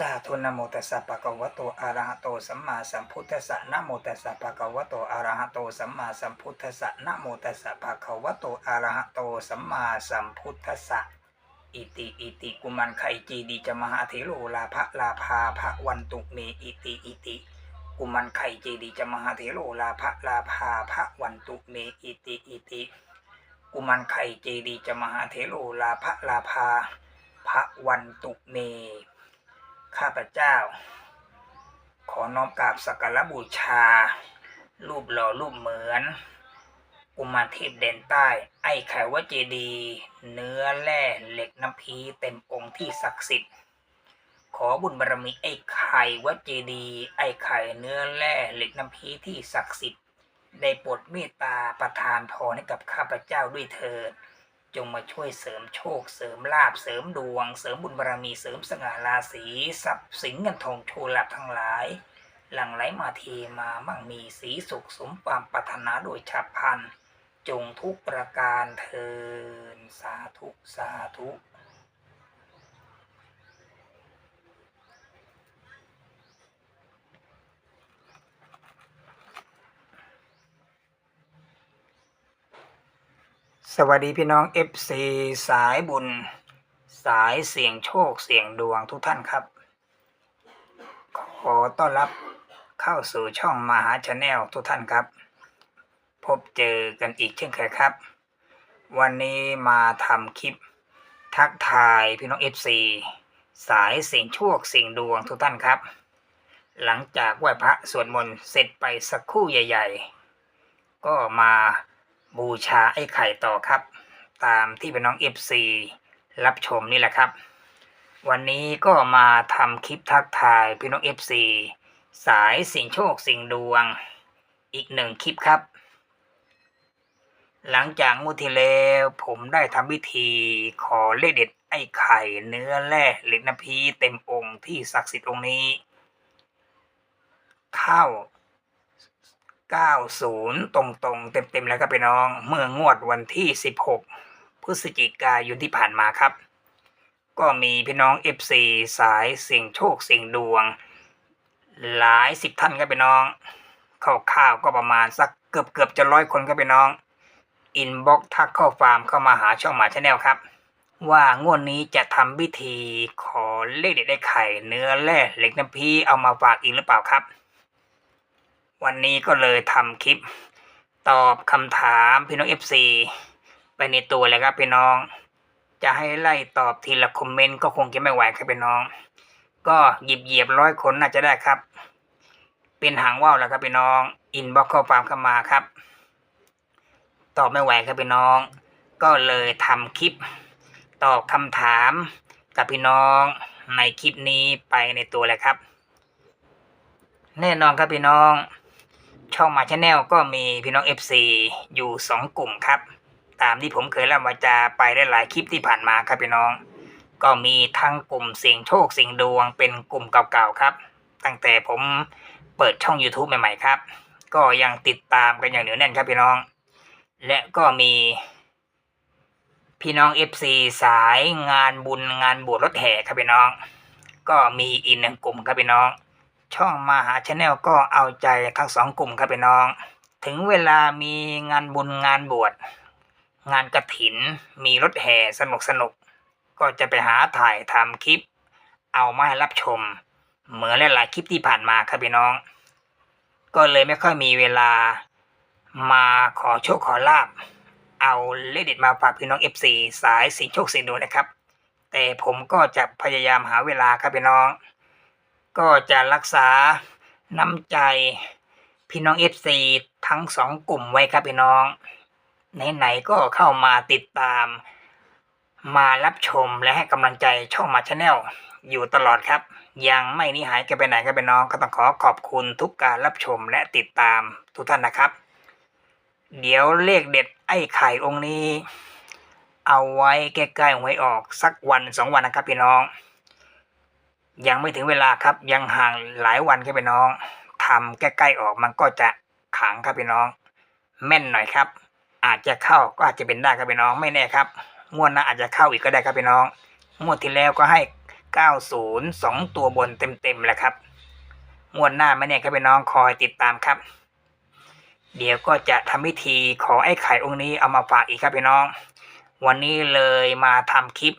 สาธุนโมตัสสะปะคะวะโตอะระหะโตสัมมาสัมพุทธัสสะนโมตัสสะปะคะวะโตอะระหะโตสัมมาสัมพุทธัสสะนโมตัสสะปะคะวะโตอะระหะโตสัมมาสัมพุทธัสสะอิติอิติกุมันไขจีดีจะมหาเถโรลาภะลาภาภะวันตุเมอิติอิติกุมันไขจีดีจะมหาเถโรลาภะลาภาภะวันตุเมอิติอิติกุมันไขจีดีจะมหาเถโรลาภะลาภาภะวันตุเม ข้าพเจ้า ขอน้อมกราบสักการบูชา รูปหล่อรูปเหมือนอุมารเทพเด่นใต้ ไอ้ไข่วัเจดี เนื้อแร่เหล็กน้ำพีเต็มองค์ที่ศักดิ์สิทธิ์ ขอบุญบารมีไอ้ไข่วัเจดี ไอ้ไข่เนื้อแร่เหล็กน้ำพีที่ศักดิ์สิทธิ์ได้โปรดเมตตาประทานพรให้กับข้าพเจ้าด้วยเถิด จงมาช่วยเสริมโชค เสริมลาบเสริมดวง เสริมบุญบารมีเสริมสง่าราศีทรัพย์สินเงินทองโชลาภทั้งหลาย หลั่งไหลมาเทมามั่งมีสีสุขสมความปรารถนาโดยฉับพลันจงทุกประการเทินสาธุ สาธุ สวัสดีพี่น้อง FC สายบุญ สายเสี่ยงโชคเสี่ยงดวงทุกท่านครับ ขอต้อนรับเข้าสู่ช่องมหาชาแนลทุกท่านครับ พบเจอกันอีกเช่นเคยครับ วันนี้มาทำคลิป ทักทายพี่น้อง FC สายเสี่ยงโชคเสี่ยงดวงทุกท่านครับ หลังจากไหว้พระสวดมนต์เสร็จไปสักครู่ใหญ่ ๆ ก็มา บูชาไอ้ไข่ต่อครับ ตามที่พี่น้องเอฟซีรับชมนี่แหละครับ วันนี้ก็มาทำคลิปทักทายพี่น้องเอฟซีสายสิ่งโชคสิ่งดวง อีกหนึ่งคลิปครับ หลังจากงวดที่แล้วผมได้ทำพิธีขอเลขเด็ดไอ้ไข่เนื้อแร่เหล็กนพีเต็มองค์ที่ศักดิ์สิทธิ์องค์นี้ เข้า 90 ตรงๆ เต็มๆ แล้วครับพี่น้อง เมื่องวดวันที่ 16 พฤศจิกายนที่ผ่านมาครับ ก็มีพี่น้อง FC สายเสี่ยงโชคเสี่ยงดวง หลายสิบท่านครับพี่น้องข่าวๆก็ประมาณสักเกือบเกือบจะร้อยคนครับพี่น้อง อินบ็อกทักเข้าฟาร์มเข้ามาหาช่องหมาชาแนลครับ ว่างวดนี้จะทำพิธีขอเลขเด็ดได้ไข่เนื้อแร่เหล็กน้ำพีเอามาฝากอีกหรือเปล่าครับ วันนี้ก็เลยทำคลิป ตอบคำถามพี่น้อง FC ไปในตัวเลยครับพี่น้อง จะให้ไล่ตอบทีละคอมเมนต์ก็คงจะไม่ไหวครับพี่น้อง ก็หยิบเหยียบร้อยคนน่าจะได้ครับ เป็นหางว่าวแล้วครับพี่น้อง อินบ็อกเข้าฟาร์มเข้ามาครับ ตอบไม่ไหวครับพี่น้อง ก็เลยทำคลิป ตอบคำถามกับพี่น้องในคลิปนี้ไปในตัวเลยครับ แน่นอนครับพี่น้อง ช่องมาชาแนลก็มีพี่น้อง FC อยู่สองกลุ่มครับ ตามที่ผมเคยเล่าวาจาไปได้หลายคลิปที่ผ่านมาครับพี่น้อง ก็มีทั้งกลุ่มเสียงโชคเสียงดวงเป็นกลุ่มเก่าๆครับ ตั้งแต่ผมเปิดช่อง YouTube ใหม่ๆครับ ก็ยังติดตามกันอย่างเหนียวแน่นครับพี่น้อง และก็มีพี่น้อง FC สายงานบุญงานบวชรถแห่ครับพี่น้อง ก็มีอีกหนึ่งกลุ่มครับพี่น้อง ช่องมาหาชาแนลก็เอาใจทั้งสองกลุ่มครับพี่น้อง ถึงเวลามีงานบุญงานบวชงานกระถิน มีรถแห่สนุกสนุก ก็จะไปหาถ่ายทำคลิป เอามาให้รับชม เหมือนหลายๆคลิปที่ผ่านมาครับพี่น้อง ก็เลยไม่ค่อยมีเวลามาขอโชคขอลาบ เอาเลขเด็ดมาฝากพี่น้อง FC สายสีโชคสีดวงนะครับ แต่ผมก็จะพยายามหาเวลาครับพี่น้อง ก็จะรักษาน้ำใจพี่น้องเอฟซีทั้งสองกลุ่มไว้ครับพี่น้อง ไหนๆก็เข้ามาติดตาม มารับชมและให้กำลังใจช่องมาชาแนลอยู่ตลอดครับ ยังไม่นีหายกันไปไหนครับพี่น้องก็ต้องขอขอบคุณทุกการรับชมและติดตามทุกท่านนะครับ เดี๋ยวเลขเด็ดไอ้ไข่องค์นี้ เอาไว้ใกล้ๆหวยออกสักวันสองวันนะครับพี่น้อง ยังไม่ถึงเวลาครับ ยังห่างหลายวันครับพี่น้องทำใกล้ๆออกมันก็จะขังครับพี่น้อง แม่นหน่อยครับ อาจจะเข้าก็อาจจะเป็นได้ครับพี่น้องไม่แน่ครับงวดหน้าอาจจะเข้าอีกก็ได้ครับพี่น้องงวดที่แล้วก็ให้90 2ตัวบนเต็มๆแหละครับงวดหน้าไม่แน่ครับพี่น้องคอยติดตามครับ เดี๋ยวก็จะทำพิธีขอไอ้ไข่องค์นี้เอามาฝากอีกครับพี่น้อง วันนี้เลยมาทำคลิป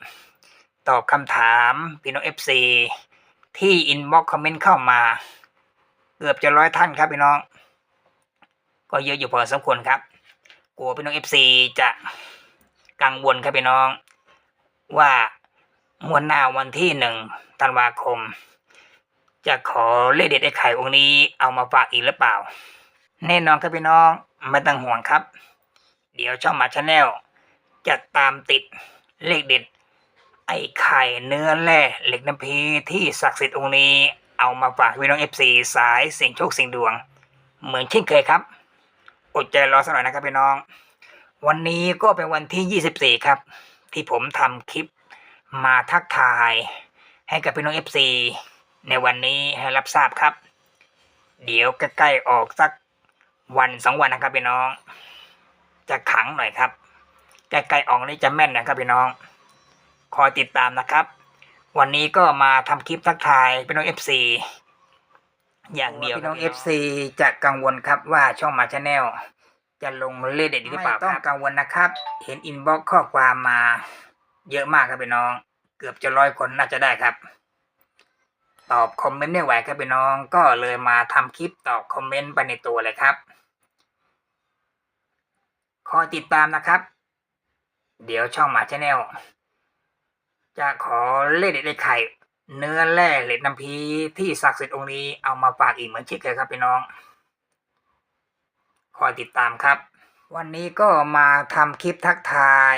ตอบคำถามพี่น้อง FC ที่อินบ็อกคอมเมนต์เข้ามา เกือบจะร้อยท่านครับพี่น้อง ก็เยอะอยู่พอสมควรครับกลัวพี่น้อง FC จะกังวลครับพี่น้อง ว่ามวนหน้าวันที่หนึ่งธันวาคม จะขอเลขเด็ดไอ้ไข่องค์นี้เอามาฝากอีกหรือเปล่า แน่นอนครับพี่น้องไม่ต้องห่วงครับ เดี๋ยวช่องมาชาแนลจะตามติดเลขเด็ด ไอ้ไข่เนื้อแร่เหล็กน้ำพีที่ศักดิ์สิทธิ์องค์นี้ เอามาฝากพี่น้องเอฟซีสายเสิ่งโชคเสิ่งดวง เหมือนเช่นเคยครับ อดใจรอสักหน่อยนะครับพี่น้อง วันนี้ก็เป็นวันที่ 24 ครับ ที่ผมทำคลิปมาทักทาย ให้กับพี่น้องเอฟซีในวันนี้ให้รับทราบครับ เดี๋ยวใกล้ๆออกสักวันสองวันนะครับพี่น้อง จะขังหน่อยครับใกล้ๆออกนี่จะแม่นนะครับพี่น้อง คอยติดตามนะครับ วันนี้ก็มาทำคลิปทักทายพี่น้องเอฟซีอย่างเดียวพี่น้องเอฟซีจะกังวลครับว่าช่องมาชาแนลจะลงเลขเด็ดหรือเปล่าไม่ต้องกังวลนะครับ เห็นอินบ็อกข้อความมา เยอะมากครับพี่น้อง เกือบจะร้อยคนน่าจะได้ครับ ตอบคอมเมนต์ไม่ไหวครับพี่น้อง ก็เลยมาทำคลิปตอบคอมเมนต์ไปในตัวเลยครับคอยติดตามนะครับ เดี๋ยวช่องหมาชาแนล จะขอเลขเด็ดเลขไข่ เนื้อแร่เหล็กน้ำพีที่ศักดิ์สิทธิ์องค์นี้เอามาฝากอีกเหมือนเช่นเคยครับพี่น้องคอยติดตามครับ วันนี้ก็มาทำคลิปทักทาย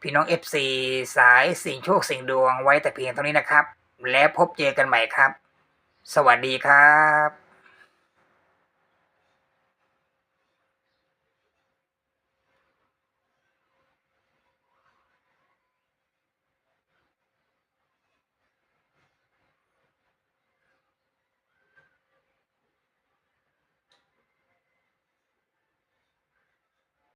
พี่น้อง FC สายสิ่งโชคสิ่งดวงไว้แต่เพียงเท่านี้นะครับ และพบเจอกันใหม่ครับ สวัสดีครับ